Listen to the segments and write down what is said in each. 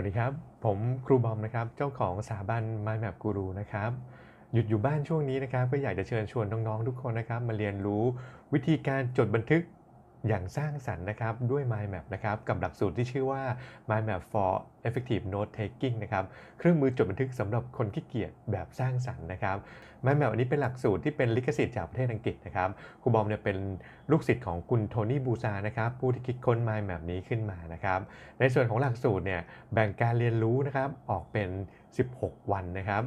สวัสดีครับ ผมครูบอมนะครับ เจ้าของสถาบัน Mind Map Guru นะครับ หยุดอยู่บ้านช่วงนี้นะครับ ก็อยากจะเชิญชวนน้องๆทุกคนนะครับ มาเรียนรู้วิธีการจดบันทึก อย่างสร้างสรรค์นะครับด้วย Mind Map นะครับกับหลักสูตรที่ชื่อว่า Mind Map for Effective Note Taking นะครับเครื่องมือจดบันทึกสำหรับคนขี้เกียจแบบสร้างสรรค์นะครับ Mind Map อันนี้เป็นหลักสูตรที่เป็นลิขสิทธิ์จากประเทศอังกฤษนะครับครูบอมเนี่ยเป็นลูกศิษย์ของคุณโทนี่บูซานะครับผู้ที่คิดค้น Mind Map นี้ขึ้นมานะครับในส่วนของหลักสูตรเนี่ยแบ่งการเรียนรู้นะครับออกเป็น 16 วันนะครับ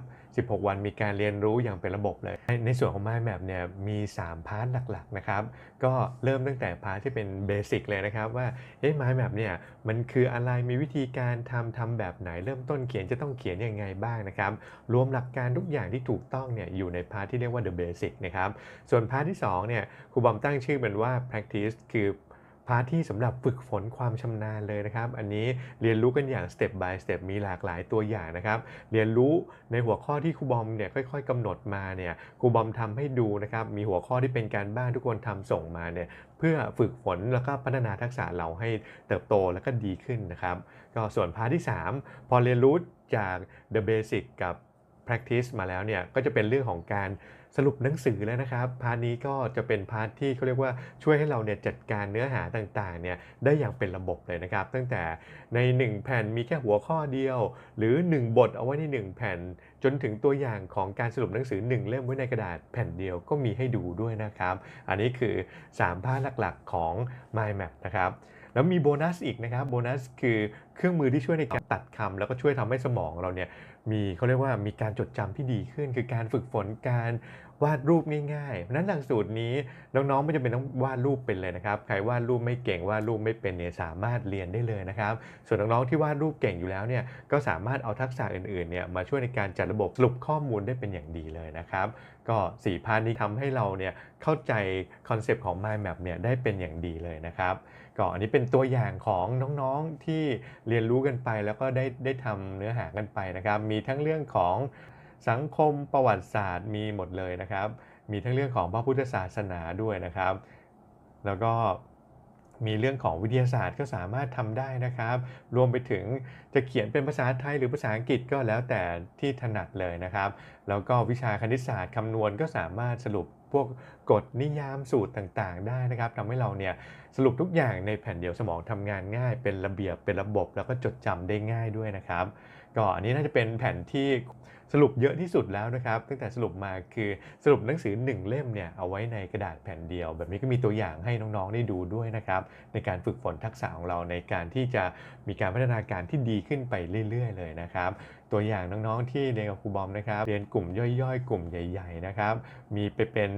16 วันมีการเรียนรู้อย่างเป็นระบบเลย ในส่วนของ Mind Map เนี่ยมี 3 พาร์ทหลักๆนะครับก็เริ่มตั้งแต่พาร์ทที่เป็นเบสิกเลยนะครับว่าเอ๊ะ Mind Map เนี่ยมันคืออะไรมีวิธีการทำทำแบบไหน เริ่มต้นเขียนจะต้องเขียนยังไงบ้างนะครับ รวมหลักการทุกอย่างที่ถูกต้องเนี่ยอยู่ในพาร์ทที่เรียกว่า the basic นะครับส่วนพาร์ทที่2เนี่ยครูบอมตั้งชื่อมันว่า practice คือ พาร์ทที่สำหรับฝึกฝนความชำนาญเลยนะครับ อันนี้เรียนรู้กันอย่าง step by step มีหลากหลายตัวอย่างนะครับ เรียนรู้ในหัวข้อที่ครูบอมเนี่ยค่อย ๆกำหนดมาเนี่ยครูบอมทำให้ดูนะครับ มีหัวข้อที่เป็นการบ้านทุกคนทำส่งมาเนี่ยเพื่อฝึกฝนแล้วก็พัฒนาทักษะเราให้เติบโตแล้วก็ดีขึ้นนะครับ ก็ส่วนพาร์ทที่ 3 พอเรียนรู้จาก the basic กับ practice มาแล้วเนี่ยก็จะเป็นเรื่องของการสรุปหนังสือแล้วนะครับ พาร์ทนี้ก็จะเป็นพาร์ทที่เขาเรียกว่าช่วยให้เราเนี่ยจัดการเนื้อหาต่างๆเนี่ยได้อย่างเป็นระบบเลยนะครับ ตั้งแต่ใน 1 แผ่นมีแค่หัวข้อเดียว หรือ 1 บทเอาไว้ใน 1 แผ่น จนถึงตัวอย่างของการสรุปหนังสือ 1 เล่มไว้ในกระดาษแผ่นเดียวก็มีให้ดูด้วยนะครับ อันนี้คือ 3 พาร์ทหลักๆของ Mind Map นะครับแล้วมีโบนัสอีกนะครับโบนัสคือเครื่องมือที่ช่วยในการตัดคำแล้วก็ช่วยทำให้สมองเราเนี่ยมีเขาเรียกว่ามีการจดจำที่ดีขึ้น คือการฝึกฝนการวาดรูปง่ายๆเพราะฉะนั้นหลักสูตรนี้น้องๆไม่จำเป็นต้องวาดรูปเป็นเลยนะครับ ใครวาดรูปไม่เก่งวาดรูปไม่เป็นเนี่ยสามารถเรียนได้เลยนะครับ ส่วนน้องๆที่วาดรูปเก่งอยู่แล้วเนี่ยก็สามารถเอาทักษะอื่นๆเนี่ยมาช่วยในการจัดระบบสรุปข้อมูลได้เป็นอย่างดีเลยนะครับ ก็สี่พาร์ทนี้ทำให้เราเนี่ยเข้าใจคอนเซปต์ของ Mind Map เนี่ยได้เป็นอย่างดีเลยนะครับก็อันนี้เป็นตัวอย่างของน้องๆที่เรียนรู้กันไปแล้วก็ได้ได้ทำเนื้อหากันไปนะครับ มีทั้งเรื่องของสังคมประวัติศาสตร์มีหมดเลยนะครับ มีทั้งเรื่องของพระพุทธศาสนาด้วยนะครับ แล้วก็ มีเรื่องของวิทยาศาสตร์ก็สามารถทำได้นะครับ รวมไปถึงจะเขียนเป็นภาษาไทยหรือภาษาอังกฤษก็แล้วแต่ที่ถนัดเลยนะครับ แล้วก็วิชาคณิตศาสตร์คำนวณก็สามารถสรุปพวกกฎนิยามสูตรต่างๆ ได้นะครับทำให้เราเนี่ยสรุปทุกอย่างในแผ่นเดียวสมองทำงานง่าย เป็นระเบียบเป็นระบบแล้วก็จดจำได้ง่ายด้วยนะครับ ก็อันนี้น่าจะเป็นแผ่นที่สรุปเยอะที่สุดแล้วนะครับ ตั้งแต่สรุปมาคือสรุปหนังสือ 1 เล่มเนี่ยเอาไว้ในกระดาษแผ่นเดียว แบบนี้ก็มีตัวอย่างให้น้องๆได้ดูด้วยนะครับ ในการฝึกฝนทักษะของเราในการที่จะมีการพัฒนาการที่ดีขึ้นไปเรื่อย ๆ เลยนะครับ ตัวอย่างน้องๆที่เรียนกับครูบอมนะครับ เรียนกลุ่มย่อยๆ กลุ่มใหญ่ ๆ นะครับ มีไปเป็น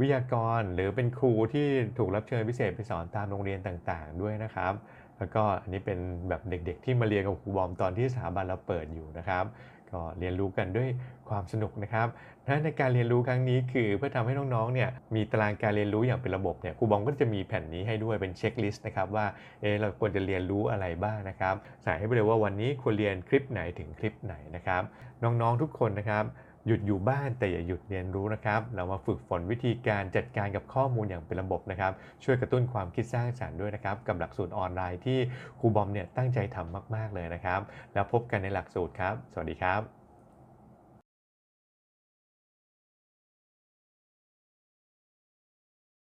วิทยากรหรือเป็นครูที่ถูกรับเชิญพิเศษไปสอนตามโรงเรียนต่างๆ ด้วยนะครับ แล้วก็อันนี้เป็นแบบเด็กๆ ที่มาเรียนกับครูบอมตอนที่สถาบันเราเปิดอยู่นะครับ ก็เรียนรู้กันด้วยความสนุกนะครับและในการเรียนรู้ครั้งนี้คือเพื่อทำให้น้องๆ เนี่ยมีตารางการเรียนรู้อย่างเป็นระบบเนี่ยครูบอมก็จะมีแผ่นนี้ให้ด้วยเป็นเช็คลิสต์นะครับว่าเออเราควรจะเรียนรู้อะไรบ้างนะครับใส่ให้ไปเลยว่าวันนี้ควรเรียนคลิปไหนถึงคลิปไหนนะครับ น้องๆทุกคนนะครับ หยุดอยู่บ้านแต่อย่าหยุดเรียนรู้นะครับ เรามาฝึกฝนวิธีการจัดการกับข้อมูลอย่างเป็นระบบนะครับ ช่วยกระตุ้นความคิดสร้างสรรค์ด้วยนะครับ กับหลักสูตรออนไลน์ที่ครูบอมเนี่ยตั้งใจทำมาก ๆเลยนะครับ แล้วพบกันในหลักสูตรครับ สวัสดีครับ